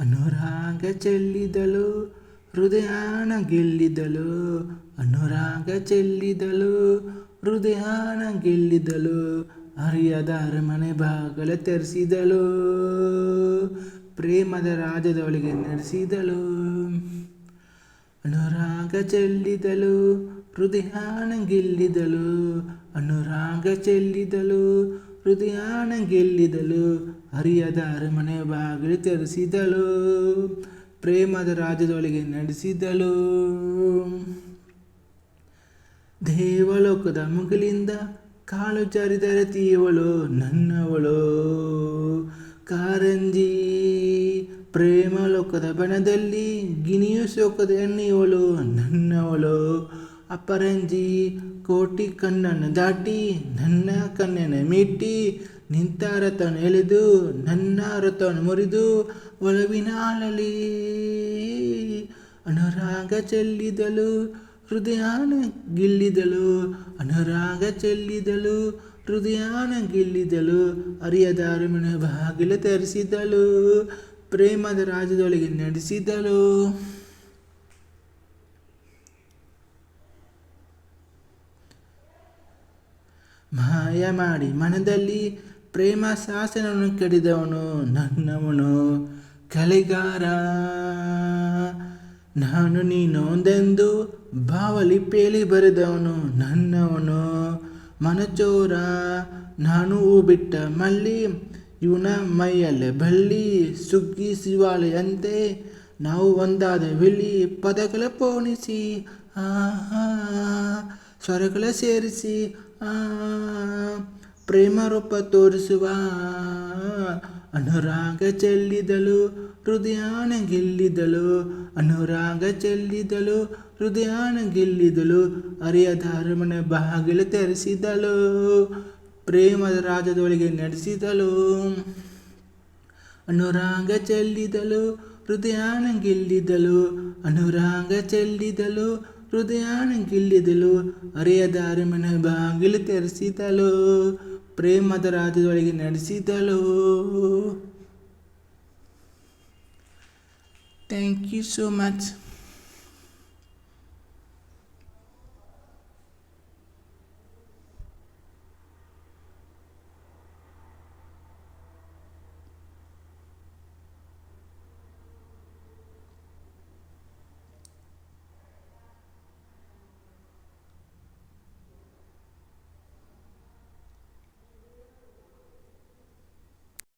ಅನುರಾಗ ಚೆಲ್ಲಿದಳು, ಹೃದಯಾನ ಗೆಲ್ಲಿದಳು. ಅನುರಾಗ ಚೆಲ್ಲಿದಳು, ಹೃದಯಾನ ಗೆಲ್ಲಿದಳು. ಅರಿಯದ ಅರಮನೆ ಬಾಗಲ ತೆರೆಸಿದಳು. ಪ್ರೇಮದ ರಾಜದೊಳಗೆ ನಡೆಸಿದಳು ಅನುರಾಗ ಚೆಲ್ಲಿದಳು, ಹೃದಯಾನ ಗೆಲ್ಲಿದಳು. ಅನುರಾಗ ಚೆಲ್ಲಿದಳು ಹೃದಯಾನ ಗೆಲ್ಲಿದಳು. ಹರಿಯದ ಅರಮನೆ ಬಾಗಿಲು ತೆರೆಸಿದಳು. ಪ್ರೇಮದ ರಾಜದೊಳಗೆ ನಡೆಸಿದಳು. ದೇವಲೋಕದ ಮುಗಿಲಿಂದ ಕಾಲು ಜಾರಿದರೆ ತೀವಳು ನನ್ನವಳು. ಕಾರಂಜಿ ಪ್ರೇಮ ಲೋಕದ ಬಣದಲ್ಲಿ ಗಿಣಿಯು ಶೋಕದ ಎಣ್ಣೆಯವಳು, ನನ್ನವಳು. ಅಪರಂಜಿ ಕೋಟಿ ಕಣ್ಣನ್ನು ದಾಟಿ ನನ್ನ ಕಣ್ಣನ್ನು ಮೀಟಿ ನಿಂತ ರಥವನ್ನು ಎಳೆದು ನನ್ನ ರಥವನ್ನು ಮುರಿದು ಒಲವಿನ ಅಲಲಿ ಅನುರಾಗ ಚೆಲ್ಲಿದಳು, ಹೃದಯಾನ ಗಿಲ್ಲಿದಳು, ಅನುರಾಗ ಚೆಲ್ಲಿದಳು, ಹೃದಯಾನ ಗಿಲ್ಲಿದಳು ಅರಿಯದ ಬಾಗಿಲು ತರಿಸಿದಳು, ಪ್ರೇಮದ ರಾಜದೊಳಗೆ ನಡೆಸಿದಳು. ಮಾಯ ಮಾಡಿ ಮನದಲ್ಲಿ ಪ್ರೇಮ ಶಾಸನವನ್ನು ಕಡಿದವನು ನನ್ನವನು. ಕಲೆಗಾರ, ನಾನು ನೀನೊಂದೆಂದು ಬಾವಲಿಪೇಲಿ ಬರೆದವನು ನನ್ನವನು. ಮನಚೋರ, ನಾನು ಹೂ ಬಿಟ್ಟ ಮಲ್ಲಿ ಇವನ ಮೈಯಲ್ಲೇ ಬಳ್ಳಿ ಸುಗ್ಗಿ ಶಿವಾಲಯಂತೆ. ನಾವು ಒಂದಾದ ವಿಳಿ ಪದಗಳ ಪೋಣಿಸಿ, ಆಹಾ, ಸ್ವರಗಳ ಸೇರಿಸಿ ಆ ಪ್ರೇಮ ರೂಪ ತೋರಿಸುವ. ಅನುರಾಗ ಚೆಲ್ಲಿದಳು, ಹೃದಯಾನ ಗೆಲ್ಲಿದಳು. ಅನುರಾಗ ಚೆಲ್ಲಿದಳು, ಹೃದಯಾನ ಗೆಲ್ಲಿದಳು. ಅರಿಯ ಅರಮನೆ ಬಾಗಿಲು ತೆರೆಸಿದಳು. ಪ್ರೇಮದ ರಾಜದೊಳಗೆ ನಡೆಸಿದಳು. ಅನುರಾಗ ಚೆಲ್ಲಿದಳು, ಹೃದಯಾನ ಗೆಲ್ಲಿದಳು. ಅನುರಾಗ ಚೆಲ್ಲಿದಳು ಹೃದಯಾನ ಗೆಲ್ಲಿದಳು ಅರಿಯದ ಅರಮನೆ ಬಾಗಿಲು ತೆರೆಸಿದಳು ಪ್ರೇಮದ ರಾಜದೊಳಗೆ ನಡೆಸಿದಳು ಥ್ಯಾಂಕ್ ಯು ಸೋ ಮಚ್